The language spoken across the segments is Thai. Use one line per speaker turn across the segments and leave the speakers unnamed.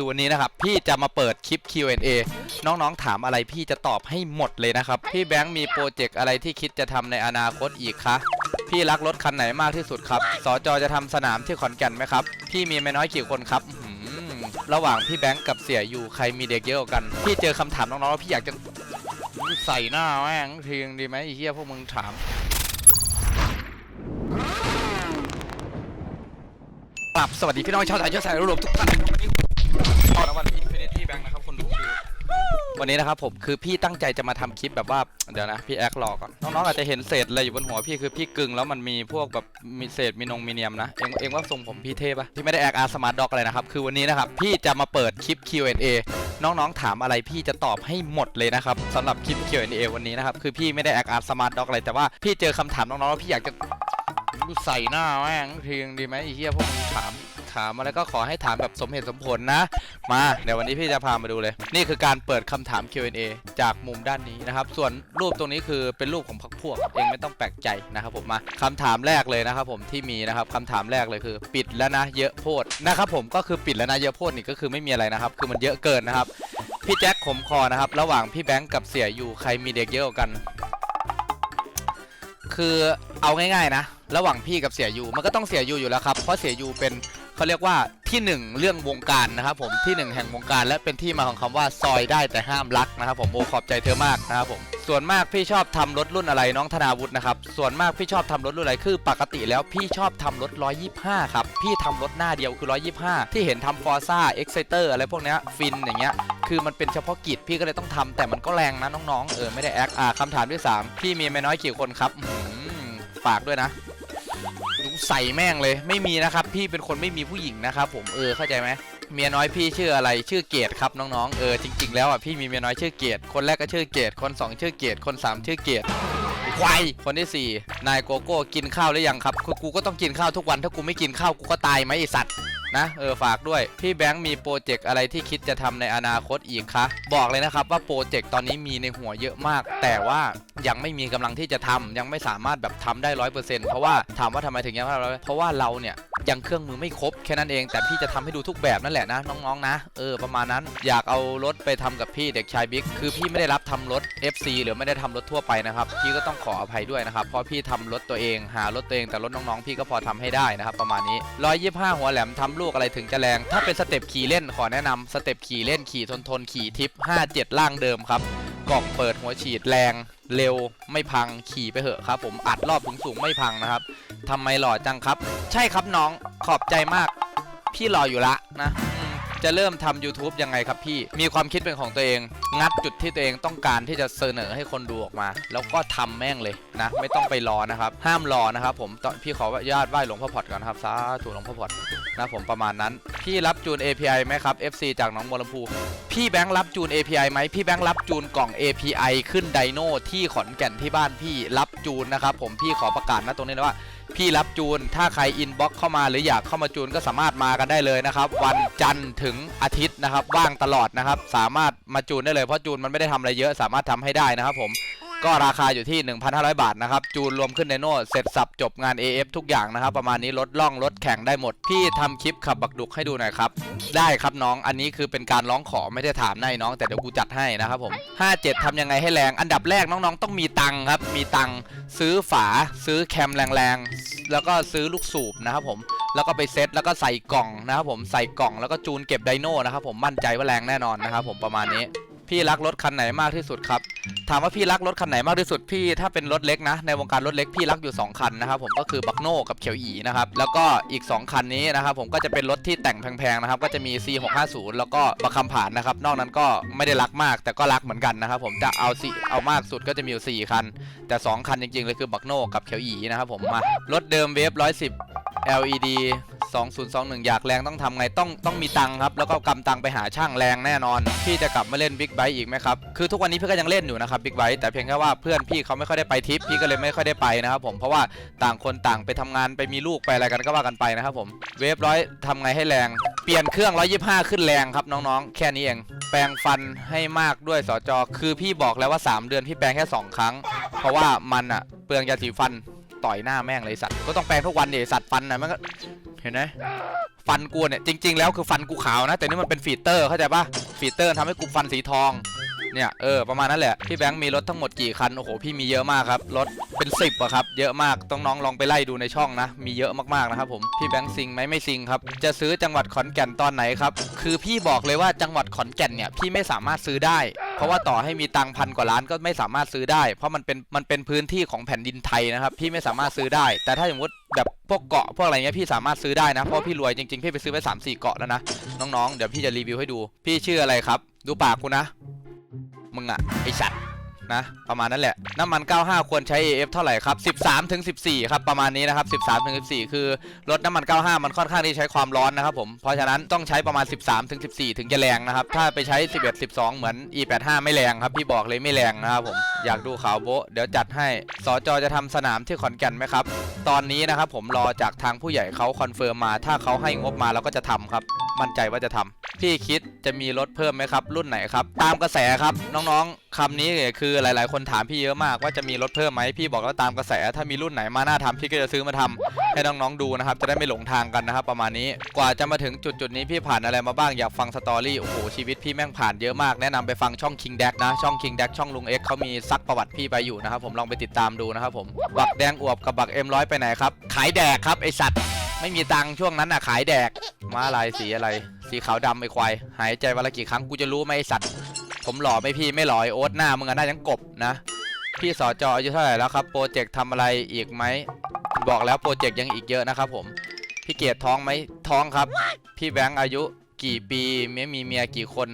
คือวันนี้นะครับ พี่จะมาเปิดคลิป Q&A น้องๆถามอะไรพี่จะตอบให้หมดเลยนะครับ พี่แบงค์มีโปรเจกต์อะไรที่คิดจะทำในอนาคตอีกคะพี่รักรถคันไหนมากที่สุดครับ สจจะทำสนามที่ขอนแก่นไหมครับ พี่มีไม่น้อยกี่คนครับระหว่างพี่แบงค์กับเสียอยู่ใครมีเด็กเยอะกว่ากัน พี่เจอคำถามน้องๆแล้วพี่อยากจะใส่หน้าแม่งทีงดีไหมไอ้เหี้ยพวกมึงถามกลับสวัสดีพี่น้องชาวไทยชาวสายยุโรปทุกท่าน วันนี้ขอรางวัลอินฟินิตี้แบงค์นะครับคนดูคือวันนี้นะครับผมคือพี่ตั้งใจจะมาทำคลิปแบบว่าเดี๋ยวนะพี่แอครอก่อนน้องๆอาจจะเห็นเศษอะไรอยู่บนหัวพี่คือพี่กึ่งแล้วมันมีพวกแบบมีเศษมีนงมีเนียมนะเองเองว่าทรงผมพี่เท่ปะพี่ไม่ได้แอคอาร์สมาร์ทด็อกอะไรนะครับคือวันนี้นะครับพี่จะมาเปิดคลิป Q&A น้องๆถามอะไรพี่จะตอบให้หมดเลยนะครับสำหรับคลิป Q&A วันนี้นะครับคือพี่ไม่ได้แอคอาร์สมาร์ทด็อกอะไรแต่ว่าพี่เจอคำถามน้องๆแล้วพี่อยากจะ กูใส่หน้าแม่งทีนึงดีไหมไอ้เหี้ยพวกมึงถาม ถามอะไรก็ขอให้ถามแบบสมเหตุสมผลนะ มาเดี๋ยววันนี้พี่จะพามาดูเลย นี่คือการเปิดคำถาม Q&A จากมุมด้านนี้นะครับ ส่วนรูปตรงนี้คือเป็นรูปของพักพวก เองไม่ต้องแปลกใจนะครับผมมาคำถามแรกเลยนะครับผมที่มีนะครับคำถามแรกเลยคือ ปิดแล้วนะเยอะโพดนะครับผมก็คือปิดแล้วนะเยอะโพดนี่ก็คือไม่มีอะไรนะครับ คือมันเยอะเกินนะครับพี่แจ็คขมคอนะครับระหว่างพี่แบงค์กับเสียอยู่ใครมีเด็กเยอะกัน คือเอาง่ายๆนะ ระหว่างพี่กับเสียยูมันก็ต้องเสียยูอยู่แล้วครับ เพราะเสียยูเป็น เขาเรียกว่าที่หนึ่งเรื่องวงการนะครับผมที่หนึ่งแห่งวงการ และเป็นที่มาของคำว่าซอยได้แต่ห้ามรักนะครับผมโอขอบใจเธอมากนะครับผมส่วนมากพี่ชอบทำรถรุ่นอะไรน้องธนาวุฒินะครับส่วนมากพี่ชอบทำรถรุ่นอะไรคือ ปกติแล้วพี่ชอบทำรถ 125 ครับพี่ทำรถหน้าเดียวคือ 125 ที่เห็นทำฟอร์ซ่าเอ็กไซเตอร์อะไรพวกนี้ฟินอย่างเงี้ยคือมันเป็นเฉพาะกิจพี่ก็เลยต้องทำแต่มันก็แรงนะน้องๆเออไม่ได้แอคอ่าคำถามที่ 3 พี่มีไม่น้อยกี่คนครับฝากด้วยนะ ใส่แม่งเลย ไม่มีนะครับ พี่เป็นคนไม่มีผู้หญิงนะครับผมเออเข้าใจไหมเมียน้อยพี่ชื่ออะไรชื่อเกดครับน้องๆเออจริง ๆ แล้วอะพี่มีเมียน้อยชื่อเกดคนแรกก็ชื่อเกดคนสองชื่อเกดคนสามชื่อเกดควายคนที่สี่นายโกโก้กินข้าวหรือยังครับกูก็ต้องกินข้าวทุกวันถ้ากูไม่กินข้าวกูก็ตายไหมไอสัตว์ นะเออฝากด้วย พี่แบงค์มีโปรเจกต์อะไรที่คิดจะทำในอนาคตอีกคะบอกเลยนะครับว่าโปรเจกต์ตอนนี้มีในหัวเยอะมาก แต่ว่ายังไม่มีกำลังที่จะทำยังไม่สามารถแบบทำได้ร้อยเปอร์เซ็นต์เพราะว่าถามว่าทำไมถึงยังไม่ร้เพราะว่าเราเนี่ยยังเครื่องมือไม่ครบแค่นั้นเอง แต่พี่จะทำให้ดูทุกแบบนั่นแหละนะน้องๆนะเออประมาณนั้นอยากเอารถไปทำกับพี่เด็กชายบิ๊กคือพี่ไม่ได้รับทำรถ FC หรือไม่ได้ทำรถทั่วไปนะครับพี่ก็ต้องขออภัยด้วยนะครับเพราะพี่ทำรถตัวเองหารถตัวเองแต่รถน้องๆ พี่ก็พอทำให้ได้นะครับประมาณนี้125หัวแหลมทำลูกอะไรถึงจะแรง ถ้าเป็นสเต็ปขี่เล่นขอแนะนำสเต็ปขี่เล่นขี่ทนทนขี่ทิป 57 ล่างเดิมครับกล่องเปิดหัวฉีดแรงเร็วไม่พังขี่ไปเหอะครับผมอัดรอบสูงๆไม่พังนะครับทำไมหล่อจังครับ ใช่ครับน้องขอบใจมาก พี่หล่ออยู่ละนะ จะเริ่มทำ YouTube ยังไงครับพี่ มีความคิดเป็นของตัวเอง งัดจุดที่ตัวเองต้องการที่จะเสนอให้คนดูออกมา แล้วก็ทำแม่งเลยนะ ไม่ต้องไปรอนะครับ ห้ามรอนะครับผมตอนพี่ขออนุญาตไหว้หลวงพ่อพอดก่อนนะครับสาธุหลวงพ่อพอดนะผมประมาณนั้น พี่รับจูน API ไหมครับ FC จากหนองบัวลำพู พี่แบงค์รับจูน API ไหมพี่แบงค์รับจูนกล่อง API ขึ้นไดโนที่ขอนแก่นที่บ้านพี่รับจูนนะครับผมพี่ขอประกาศนะตรงนี้นะว่า พี่รับจูนถ้าใครอินบ็อกเข้ามาหรืออยากเข้ามาจูนก็สามารถมากันได้เลยนะครับ วันจันทร์ถึงอาทิตย์นะครับว่างตลอดนะครับ สามารถมาจูนได้เลยเพราะจูนมันไม่ได้ทำอะไรเยอะ สามารถทำให้ได้นะครับผม ก็ราคาอยู่ที่ 1,500 บาทนะครับ จูนรวมขึ้นในโน่เสร็จสับจบงาน AF ทุกอย่างนะครับ ประมาณนี้รถล่องรถแข่งได้หมด พี่ทำคลิปขับบักดุกให้ดูหน่อยครับ ได้ครับน้องอันนี้คือเป็นการร้องขอไม่ได้ถามนายน้อง แต่เดี๋ยวกูจัดให้นะครับผม57ทำยังไงให้แรง อันดับแรกน้องๆ ต้องมีตังครับ มีตังซื้อฝาซื้อแคมแรงๆ แล้วก็ซื้อลูกสูบนะครับผมแล้วก็ไปเซตแล้วก็ใส่กล่องนะครับผมใส่กล่องแล้วก็จูนเก็บไดโน่นะครับผมมั่นใจว่าแรงแน่นอนนะครับผมประมาณนี้ พี่รักรถคันไหนมากที่สุดครับ ถามว่าพี่รักรถคันไหนมากที่สุดพี่ถ้าเป็นรถเล็กนะ ในวงการรถเล็กพี่รักอยู่ 2 คันนะครับผมก็คือบักโน่กับเขียวอีนะครับแล้วก็อีก 2 คันนี้นะครับผมก็จะเป็นรถที่แต่งแพงๆนะครับก็จะมี C650 แล้วก็บักคำผ่านนะครับนอกนั้นก็ไม่ได้รักมาก แต่ก็รักเหมือนกันนะครับผมจะเอาสิเอามากสุดก็จะมีอยู่4คัน แต่ 2 คันจริงๆเลยคือบักโน่กับเขียวอีนะครับผมมารถเดิมเวฟ110 LED 2021 อยากแรงต้องทำไงต้องต้องมีตังครับ แล้วก็กำตังไปหาช่างแรงแน่นอน พี่จะกลับมาเล่นบิ๊กไบค์อีกไหมครับ คือทุกวันนี้พี่ก็ยังเล่นอยู่นะครับบิ๊กไบค์แต่เพียงแค่ว่าเพื่อนพี่เขาไม่ค่อยได้ไปทริปพี่ก็เลยไม่ค่อยได้ไปนะครับผมเพราะว่าต่างคนต่างไปทำงานไปมีลูกไปอะไรกันก็ว่ากันไปนะครับผมเวฟร้อยทำไงให้แรงเปลี่ยนเครื่อง 125 ขึ้นแรงครับน้องๆ แค่นี้เอง แปรงฟันให้มากด้วยสจคือพี่บอกแล้วว่า 3 เดือนพี่แปรงแค่ 2 ครั้ง เพราะว่ามันอะเปลืองยาสีฟันต่อยหน้าแม่งเลยสัตว์ก็ต้องแปรงทุกวันดิสัตว์ฟันนะมันก็ ห็นห็นไหมฟันกูเนี่ยจริง ๆ แล้วคือฟันกูขาวนะ แต่นี่มันเป็นฟีเตอร์เข้าใจปะฟีเตอร์ทำให้กูฟันสีทองเนี่ยเออประมาณนั้นแหละพี่แบงค์มีรถทั้งหมดกี่คันโอ้โหพี่มีเยอะมากครับรถเป็นสิบอะครับเยอะมากต้องน้องลองไปไล่ดูในช่องนะ มีเยอะมากๆนะครับผมพี่แบงค์ซิงไหมไม่ซิงครับจะซื้อจังหวัดขอนแก่นตอนไหนครับคือพี่บอกเลยว่าจังหวัดขอนแก่นเนี่ยพี่ไม่สามารถซื้อได้ เพราะว่าต่อให้มีตังค์พันกว่าล้านก็ไม่สามารถซื้อได้ เพราะมันเป็นมันเป็นพื้นที่ของแผ่นดินไทยนะครับพี่ไม่สามารถซื้อได้ แต่ถ้าสมมติแบบพวกเกาะพวกอะไรเงี้ยพี่สามารถซื้อได้นะเพราะพี่รวยจริงๆพี่ไปซื้อไปสามสี่เกาะแล้วนะน้องๆเดี๋ยวพี่จะรีวิวให้ดู พี่ชื่ออะไรครับ ดูปากกูนะมึงอะไอสัตว์ นะประมาณนั้นแหละ น้ำมัน 95 ควรใช้ AF เท่าไหร่ครับ 13ถึง14 ครับประมาณนี้นะครับ 13ถึง14 คือรถน้ำมัน 95 มันค่อนข้างที่ใช้ความร้อนนะครับผมเพราะฉะนั้นต้องใช้ประมาณ 13ถึง14 ถึงจะแรงนะครับถ้าไปใช้ 11 12 เหมือน E85 ไม่แรงครับพี่บอกเลยไม่แรงนะครับผมอยากดูข่าวโบะเดี๋ยวจัดให้สจจะทำสนามที่ขอนแก่นไหมครับ ตอนนี้นะครับผมรอจากทางผู้ใหญ่เขาคอนเฟิร์มมา ถ้าเขาให้งบมาเราก็จะทำครับ มั่นใจว่าจะทำพี่คิดจะมีรถเพิ่มไหมครับ รุ่นไหนครับ ตามกระแสครับ น้องๆคำนี้คือหลาย ๆ คนถามพี่เยอะมากว่าจะมีรถเพิ่มไหมพี่บอกว่าตามกระแส ถ้ามีรุ่นไหนมาหน้าทำพี่ก็จะซื้อมาทำให้น้องๆดูนะครับ จะได้ไม่หลงทางกันนะครับ ประมาณนี้ กว่าจะมาถึงจุดๆนี้พี่ผ่านอะไรมาบ้างอยากฟังสตอรี่โอ้โหชีวิตพี่แม่งผ่านเยอะมากแนะนำไปฟังช่อง King d a กนะช่อง King d a กช่องลุงเอ็กเขามีซักประวัติพี่ไปอยู่นะครับผมลองไปติดตามดูนะครับผมบักแดงอวบกับบักเอ็มร้อยไปไหนครับขายแดกครับไอสัตว์ไม่มีตังค์ช่วงนั้นอะขายแดกม้าลายสีอะไรสีขาวดำไอควายหายใจวันละกี่ครั้งกูจะรู้ไหมไอสัตว์ผมหล่อไหม่พี่ไม่หล่อไอโอ๊ตหน้ามึงอะหน้ายังกบนะพี่สอจออายุเท่าไหร่แล้วครับโปรเจกต์ทำอะไรอีกไหมบอกแล้วโปรเจกต์ยังอีกเยอะนะครับผมพี่เกียรติท้องไหมท้องครับ พี่แบงค์อายุ กี่ปีเมียมีเมียกี่คน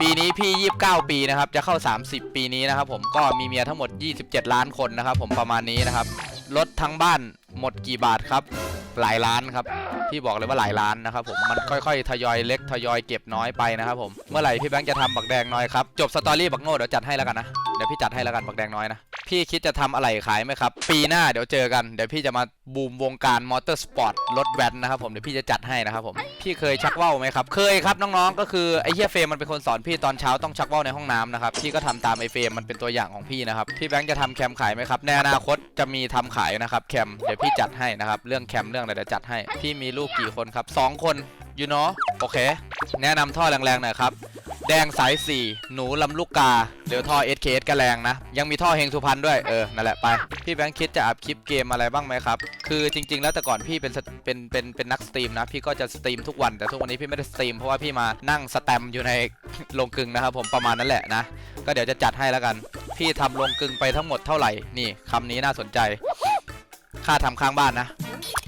ปีนี้พี่ 29 ปีนะครับ จะเข้า 30 ปีนี้นะครับผมก็มีเมียทั้งหมด 27 ล้านคนนะครับ ผมประมาณนี้นะครับรถทั้งบ้านหมดกี่บาทครับ หลายล้านครับพี่บอกเลยว่าหลายล้านนะครับผมมันค่อยๆทยอยเล็กทยอยเก็บน้อยไปนะครับผมเมื่อไหร่พี่แบงค์จะทำบักแดงน้อยครับจบสตอรี่บักโง่เดี๋ยวจัดให้แล้วกันนะเดี๋ยวพี่จัดให้แล้วกันบักแดงน้อยนะพี่คิดจะทำอะไรขายไหมครับ ปีหน้าเดี๋ยวเจอกันเดี๋ยวพี่จะมาบูมวงการมอเตอร์สปอร์ตรถแวนนะครับผมเดี๋ยวพี่จะจัดให้นะครับผมพี่เคยชักว่าวไหมครับเคยครับน้องๆก็คือไอ้เฮียเฟรมมันเป็นคนสอนพี่ตอนเช้าต้องชักว่าวในห้องน้ำนะครับพี่ก็ทำตามไอ้เฟรมมันเป็นตัวอย่างของพี่นะครับพี่แบงค์จะทำแคมขายไหมครับในอนาคตจะมีทำขายนะครับแคมเดี๋ยวพี่จัดให้นะครับเรื่องแคมเรื่องอะไรเดี๋ยวจัดให้ พี่มีลูกกี่คนครับสองคนยูโนโอเค แนะนำท่อแรงๆหน่อยครับ แดงสาย 4 หนูลำลูกกาเดี๋ยวท่อ SKS ก็แรงนะ ยังมีท่อเฮงสุพรรณด้วย เออ นั่นแหละไป พี่แบงค์คิดจะอัพคลิปเกมอะไรบ้างไหมครับ คือจริง ๆ แล้วแต่ก่อนพี่เป็นเป็นเป็นเป็นนักสตรีมนะ พี่ก็จะสตรีมทุกวัน แต่ทุกวันนี้พี่ไม่ได้สตรีมเพราะว่าพี่มานั่งสแตมอยู่ในโรงกลึงนะครับผมประมาณนั้นแหละนะ ก็เดี๋ยวจะจัดให้แล้วกัน พี่ทำโรงกลึงไปทั้งหมดเท่าไหร่ นี่คำนี้น่าสนใจ ค่าทำข้างบ้านนะ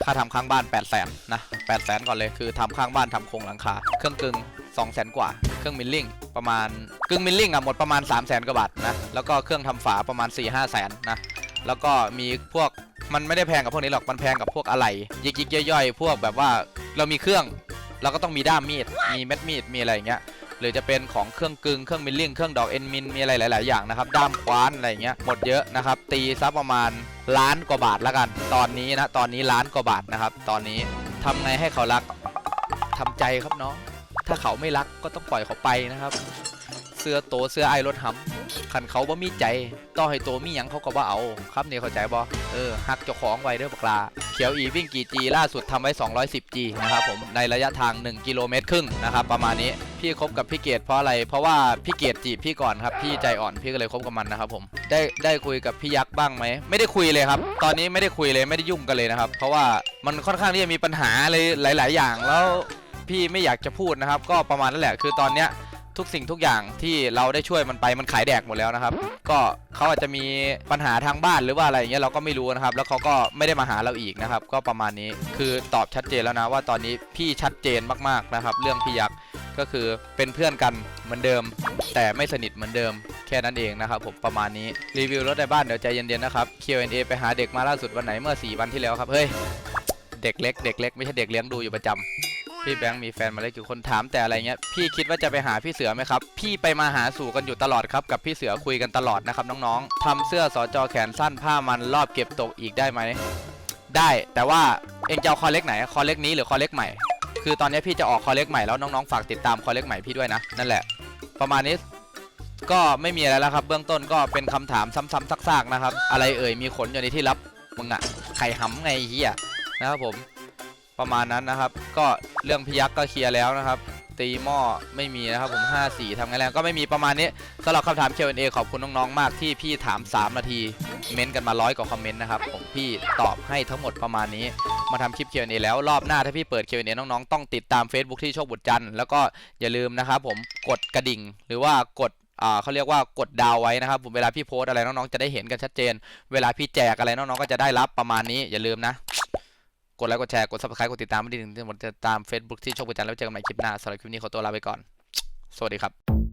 ค่าทำข้างบ้าน8 0 0แสนนะ8 0 0แสนก่อนเลยคือทำข้างบ้านทำโครงหลังคา เครื่องกึ่ง2 0 0แสนกว่า เครื่องมิลลิ่งประมาณกึ่งมิลลิ่งอะหมดประมาณ 3 0 0แสนกว่าบาทนะ แล้วก็เครื่องทำฝาประมาณ 4 5 0แสนนะ แล้วก็มีพวกมันไม่ได้แพงกับพวกนี้หรอก มันแพงกับพวกอะไหล่ยิกยิกๆย่อยๆ พวกแบบว่าเรามีเครื่อง เราก็ต้องมีด้ามมีด มีเม็ดมีด มีอะไรอย่างเงี้ย หรือจะเป็นของเครื่องกึงเครื่องมิลลิ่งเครื่องดอกเอ็นมินมีอะไรหลาย ๆ อย่างนะครับด้ามคว้านอะไรเงี้ยหมดเยอะนะครับตีซับประมาณล้านกว่าบาทแล้วกัน ตอนนี้นะตอนนี้ล้านกว่าบาทนะครับ ตอนนี้ทำไงให้เขารักทำใจครับน้องถ้าเขาไม่รักก็ต้องปล่อยเขาไปนะครับ เสื้อโตเสื้อไอรถหำคันเขาบ่มีใจต่อให้โตมีหยังเขาก็บ่เอาครับเนี่ยเข้าใจบ่เออฮักเจ้าของไว้เด้อบักลาเขียวอีวิ่งกี่จีล่าสุดทำไว้ 210 G นะครับผมในระยะทาง 1 กิโลเมตรครึ่งนะครับประมาณนี้ พี่คบกับพี่เกดเพราะอะไร เพราะว่าพี่เกดจีบพี่ก่อนครับ พี่ใจอ่อนพี่ก็เลยคบกับมันนะครับผม ได้ได้คุยกับพี่ยักษ์บ้างไหม ไม่ได้คุยเลยครับ ตอนนี้ไม่ได้คุยเลยไม่ได้ยุ่งกันเลยนะครับ เพราะว่ามันค่อนข้างที่จะมีปัญหาเลยหลาย ๆ อย่างแล้วพี่ไม่อยากจะพูดนะครับ ก็ประมาณนั้นแหละ คือตอนเนี้ยทุกสิ่งทุกอย่างที่เราได้ช่วยมันไปมันขายแดกหมดแล้วนะครับ ก็เขาอาจจะมีปัญหาทางบ้านหรือว่าอะไรอย่างเงี้ยเราก็ไม่รู้นะครับ แล้วเขาก็ไม่ได้มาหาเราอีกนะครับ ก็ประมาณนี้คือตอบชัดเจนแล้วนะว่าตอนนี้พี่ชัดเจนมากๆนะครับ เรื่องพี่ยักษ์ ก็คือเป็นเพื่อนกันเหมือนเดิม แต่ไม่สนิทเหมือนเดิม แค่นั้นเองนะครับผมประมาณนี้รีวิวรถในบ้านเดี๋ยวใจเย็นๆนะครับ Q&A ไปหาเด็กมาล่าสุดวันไหนเมื่อ 4 วันที่แล้วครับเฮ้ยเด็กเล็กเด็กเล็กไม่ใช่เด็กเลี้ยงดูอยู่ประจำพี่แบงค์มีแฟนมาแล้วกี่คนถามแต่อะไรเงี้ยพี่คิดว่าจะไปหาพี่เสือไหมครับ พี่ไปมาหาสู่กันอยู่ตลอดครับกับพี่เสือคุยกันตลอดนะครับน้องๆทำเสื้อสอจอแขนสั้นผ้ามันรอบเก็บตกอีกได้ไหมได้แต่ว่าเองจะเอาคอเล็กไหนคอเล็กนี้หรือคอเล็กใหม่ คือตอนนี้พี่จะออกคอเล็กใหม่แล้วน้องๆฝากติดตามคอเล็กใหม่พี่ด้วยนะนั่นแหละ ประมาณนี้ก็ไม่มีอะไรแล้วครับ เบื้องต้นก็เป็นคำถามซ้ำๆซากๆนะครับ อะไรเอ่ยมีขนอยู่ในที่รับมึงอะไข่หำไงเฮียนะครับผมประมาณนั้นนะครับ ก็เรื่องพยักก็เคลียร์แล้วนะครับ ตีหม้อไม่มีนะครับผม 5 4ทำไงแล้วก็ไม่มีประมาณนี้สำหรับคำถาม Q&A ขอบคุณน้องๆมากที่พี่ถาม 3 นาที เม้นต์กันมาร้อยกว่าคอมเมนต์นะครับผมพี่ตอบให้ทั้งหมดประมาณนี้ มาทำคลิป Q&A แล้วรอบหน้าถ้าพี่เปิด Q&A น้องๆต้องติดตาม Facebook ที่โชคบุตรจันทร์แล้วก็อย่าลืมนะครับผมกดกระดิ่ง หรือว่ากดอ่าเขาเรียกว่ากดดาวไว้นะครับผมเวลาพี่โพสอะไรน้องๆจะได้เห็นกันชัดเจน เวลาพี่แจกอะไรน้องๆก็จะได้รับประมาณนี้อย่าลืมนะ กดไลค์กดแชร์กดซับสไครต์กดติดตามไม่ดีถึงที่หมดจะตาม Facebook ที่โชคประจันแล้วเจอกันใหม่คลิปหน้าสำหรับคลิปนี้ขอตัวลาไปก่อน สวัสดีครับ